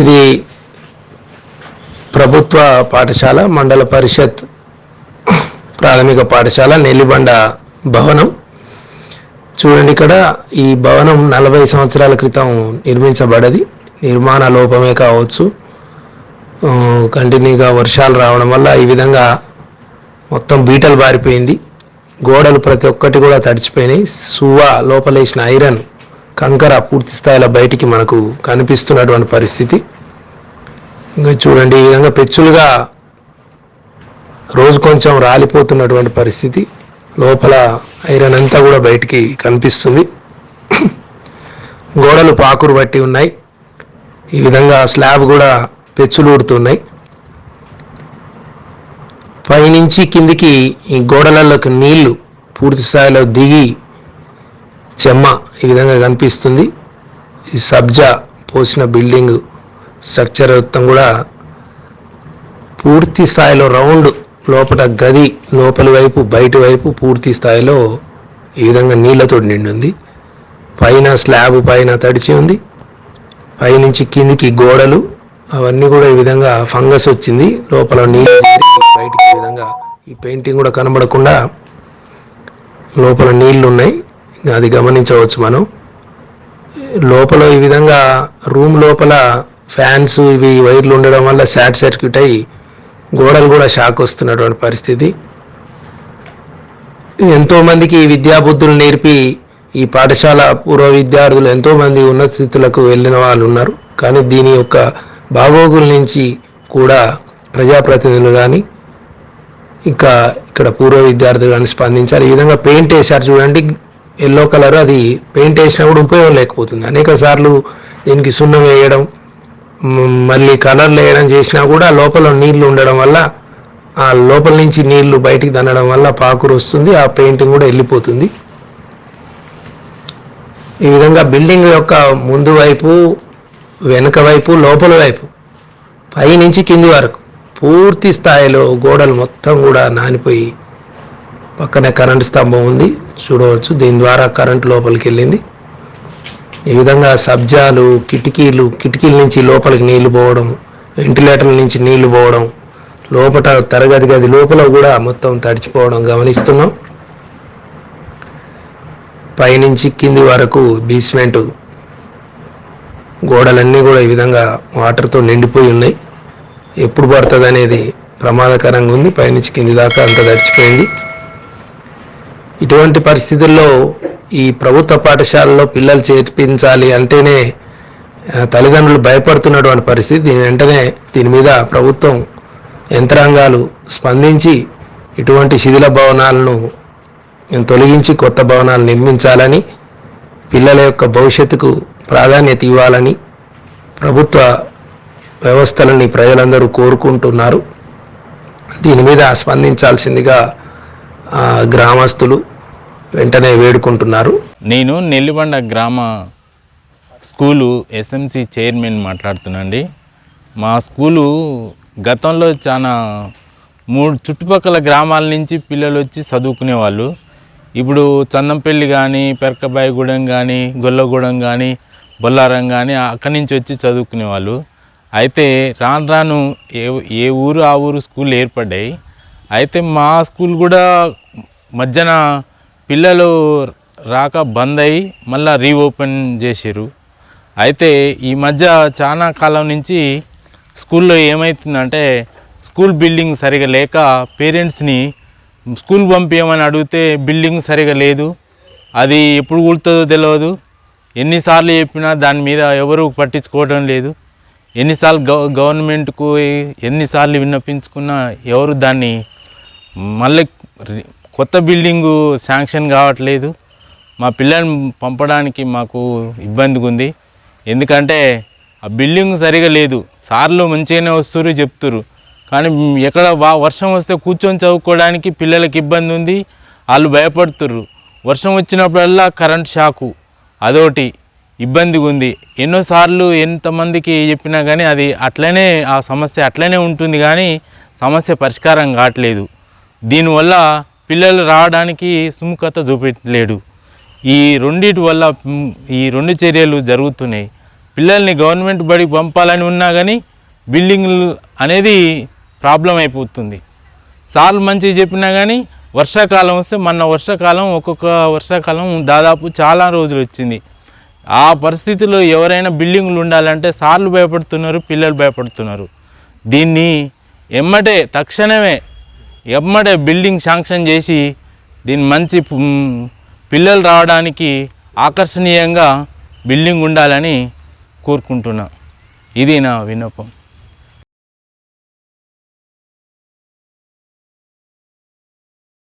ఇది ప్రభుత్వ పాఠశాల మండల పరిషత్ ప్రాథమిక పాఠశాల నెల్లిబండ భవనం. చూడండి ఇక్కడ ఈ భవనం నలభై సంవత్సరాల క్రితం నిర్మించబడది. నిర్మాణ లోపమే కావచ్చు కంటిన్యూగా వర్షాలు రావడం వల్ల ఈ విధంగా మొత్తం బీటలు బారిపోయింది. గోడలు ప్రతి ఒక్కటి కూడా తడిచిపోయినాయి. సువా లోపలేసిన ఐరన్ కంకర పూర్తి స్థాయిలో బయటికి మనకు కనిపిస్తున్నటువంటి పరిస్థితి. ఇంకా చూడండి ఈ విధంగా పెచ్చులుగా రోజు కొంచెం రాలిపోతున్నటువంటి పరిస్థితి. లోపల ఐరన్ అంతా కూడా బయటికి కనిపిస్తుంది. గోడలు పాకురు బట్టి ఉన్నాయి. ఈ విధంగా స్లాబ్ కూడా పెచ్చులు ఊడుతున్నాయి. పైనుంచి కిందికి ఈ గోడలలోకి నీళ్ళు పూర్తి స్థాయిలో దిగి చెమ్మ ఈ విధంగా కనిపిస్తుంది. ఈ సబ్జా పోసిన బిల్డింగ్ స్ట్రక్చర్ మొత్తం కూడా పూర్తి స్థాయిలో రౌండ్ లోపల గది లోపలి వైపు బయటి వైపు పూర్తి స్థాయిలో ఈ విధంగా నీళ్ళతో నిండి ఉంది పైన స్లాబ్ పైన తడిచి ఉంది. పైనుంచి కిందికి గోడలు అవన్నీ కూడా ఈ విధంగా ఫంగస్ వచ్చింది. లోపల నీళ్ళు బయటికి ఈ విధంగా ఈ పెయింటింగ్ కూడా కనబడకుండా లోపల నీళ్ళు ఉన్నాయి. అది గమనించవచ్చు మనం. లోపల ఈ విధంగా రూమ్ లోపల ఫ్యాన్స్ ఇవి వైర్లు ఉండడం వల్ల షార్ట్ సర్క్యూట్ అయ్యి గోడలు కూడా షాక్ వస్తున్నటువంటి పరిస్థితి. ఎంతోమందికి విద్యాబుద్ధులు నేర్పి ఈ పాఠశాల పూర్వ విద్యార్థులు ఎంతోమంది ఉన్నత స్థితులకు వెళ్ళిన వాళ్ళు ఉన్నారు. కానీ దీని యొక్క బాగోగుల నుంచి కూడా ప్రజాప్రతినిధులు కానీ ఇంకా ఇక్కడ పూర్వ విద్యార్థులు కానీ స్పందించారు ఈ విధంగా పెయింట్ వేశారు చూడండి. ఎల్లో కలర్ అది పెయింట్ వేసినా కూడా ఉపయోగం లేకపోతుంది. అనేక సార్లు దీనికి సున్నం వేయడం మళ్ళీ కలర్లు వేయడం చేసినా కూడా లోపల నీళ్ళు ఉండడం వల్ల ఆ లోపల నుంచి నీళ్ళు బయటికి దన్నడం వల్ల పాకురు వస్తుంది ఆ పెయింటింగ్ కూడా వెళ్ళిపోతుంది. ఈ విధంగా బిల్డింగ్ యొక్క ముందు వైపు వెనుక వైపు లోపల వైపు పై నుంచి కింది వరకు పూర్తి స్థాయిలో గోడలు మొత్తం కూడా నానిపోయి పక్కనే కరెంట్ స్తంభం ఉంది. చూడవచ్చు. దీని ద్వారా కరెంట్ లోపలికి వెళ్ళింది. ఈ విధంగా సబ్జాలు కిటికీలు కిటికీల నుంచి లోపలికి నీళ్ళు పోవడం వెంటిలేటర్ల నుంచి నీళ్ళు పోవడం లోపల తరగతి గది లోపల కూడా మొత్తం తడిచిపోవడం గమనిస్తున్నాం. పైనుంచి కింది వరకు బీస్మెంట్ గోడలన్నీ కూడా ఈ విధంగా వాటర్తో నిండిపోయి ఉన్నాయి. ఎప్పుడు పడుతుంది అనేది ప్రమాదకరంగా ఉంది. పైనుంచి కింది దాకా అంత తడిచిపోయింది. ఇటువంటి పరిస్థితుల్లో ఈ ప్రభుత్వ పాఠశాలలో పిల్లలు చేర్పించాలి అంటేనే తల్లిదండ్రులు భయపడుతున్నటువంటి పరిస్థితి. దీని వెంటనే దీని మీద ప్రభుత్వం యంత్రాంగాలు స్పందించి ఇటువంటి శిథిల భవనాలను తొలగించి కొత్త భవనాలు నిర్మించాలని పిల్లల యొక్క భవిష్యత్తుకు ప్రాధాన్యత ఇవ్వాలని ప్రభుత్వ వ్యవస్థలని ప్రజలందరూ కోరుకుంటున్నారు. దీని మీద స్పందించాల్సిందిగా గ్రామస్తులు వెంటనే వేడుకుంటున్నారు. నేను నెల్లిబండ గ్రామ స్కూలు ఎస్ఎంసి చైర్మన్ మాట్లాడుతున్నాండి. మా స్కూలు గతంలో చాలా మూడు చుట్టుపక్కల గ్రామాల నుంచి పిల్లలు వచ్చి చదువుకునేవాళ్ళు. ఇప్పుడు చందంపల్లి కానీ పెరకబాయిగూడెం కానీ గొల్లగూడెం కానీ బొల్లారం కానీ అక్కడి నుంచి వచ్చి చదువుకునేవాళ్ళు. అయితే రాను రాను ఏ ఏ ఊరు ఆ ఊరు స్కూల్ ఏర్పడ్డాయి. అయితే మా స్కూల్ కూడా మధ్యన పిల్లలు రాక బంద్ అయ్యి మళ్ళీ రీఓపెన్ చేసారు అయితే ఈ మధ్య చాలా కాలం నుంచి స్కూల్లో ఏమవుతుందంటే స్కూల్ బిల్డింగ్ సరిగా లేక పేరెంట్స్ని స్కూల్ పంపించమని అడిగితే బిల్డింగ్ సరిగా లేదు. అది ఎప్పుడు కూలుతుందో తెలియదు ఎన్నిసార్లు చెప్పినా దాని మీద ఎవరు పట్టించుకోవడం లేదు. ఎన్నిసార్లు గవ గవర్నమెంట్కు ఎన్నిసార్లు విన్నపించుకున్నా ఎవరు దాన్ని మళ్ళీ కొత్త బిల్డింగు శాంక్షన్ కావట్లేదు. మా పిల్లల్ని పంపడానికి మాకు ఇబ్బందిగా ఉంది. ఎందుకంటే ఆ బిల్డింగ్ సరిగా లేదు. సార్లు మంచిగానే వస్తురు చెప్తురు కానీ ఎక్కడ వా వర్షం వస్తే కూర్చొని చదువుకోవడానికి పిల్లలకి ఇబ్బంది ఉంది. వాళ్ళు భయపడుతుర్రు. వర్షం వచ్చినప్పుడల్లా కరెంట్ షాకు. అదొకటి ఇబ్బందిగా ఉంది. ఎన్నోసార్లు ఎంతమందికి చెప్పినా కానీ అది అట్లనే ఆ సమస్య అట్లనే ఉంటుంది కానీ సమస్య పరిష్కారం కావట్లేదు. దీనివల్ల పిల్లలు రావడానికి సుముఖత చూపెట్టలేడు ఈ రెండిటి వల్ల ఈ రెండు చర్యలు జరుగుతున్నాయి. పిల్లల్ని గవర్నమెంట్ బడికి పంపాలని ఉన్నా కానీ బిల్డింగ్లు అనేది ప్రాబ్లం అయిపోతుంది. సార్లు మంచిగా చెప్పినా కానీ వర్షాకాలం వస్తే మొన్న వర్షాకాలం ఒక్కొక్క వర్షాకాలం దాదాపు చాలా రోజులు వచ్చింది. ఆ పరిస్థితిలో ఎవరైనా బిల్డింగ్లు ఉండాలంటే సార్లు భయపడుతున్నారు పిల్లలు భయపడుతున్నారు. దీన్ని ఎమ్మటే తక్షణమే ఎమ్మడే బిల్డింగ్ శాంక్షన్ చేసి దీన్ని మంచి పిల్లలు రావడానికి ఆకర్షణీయంగా బిల్డింగ్ ఉండాలని కోరుకుంటున్నా. ఇది నా విన్నపం.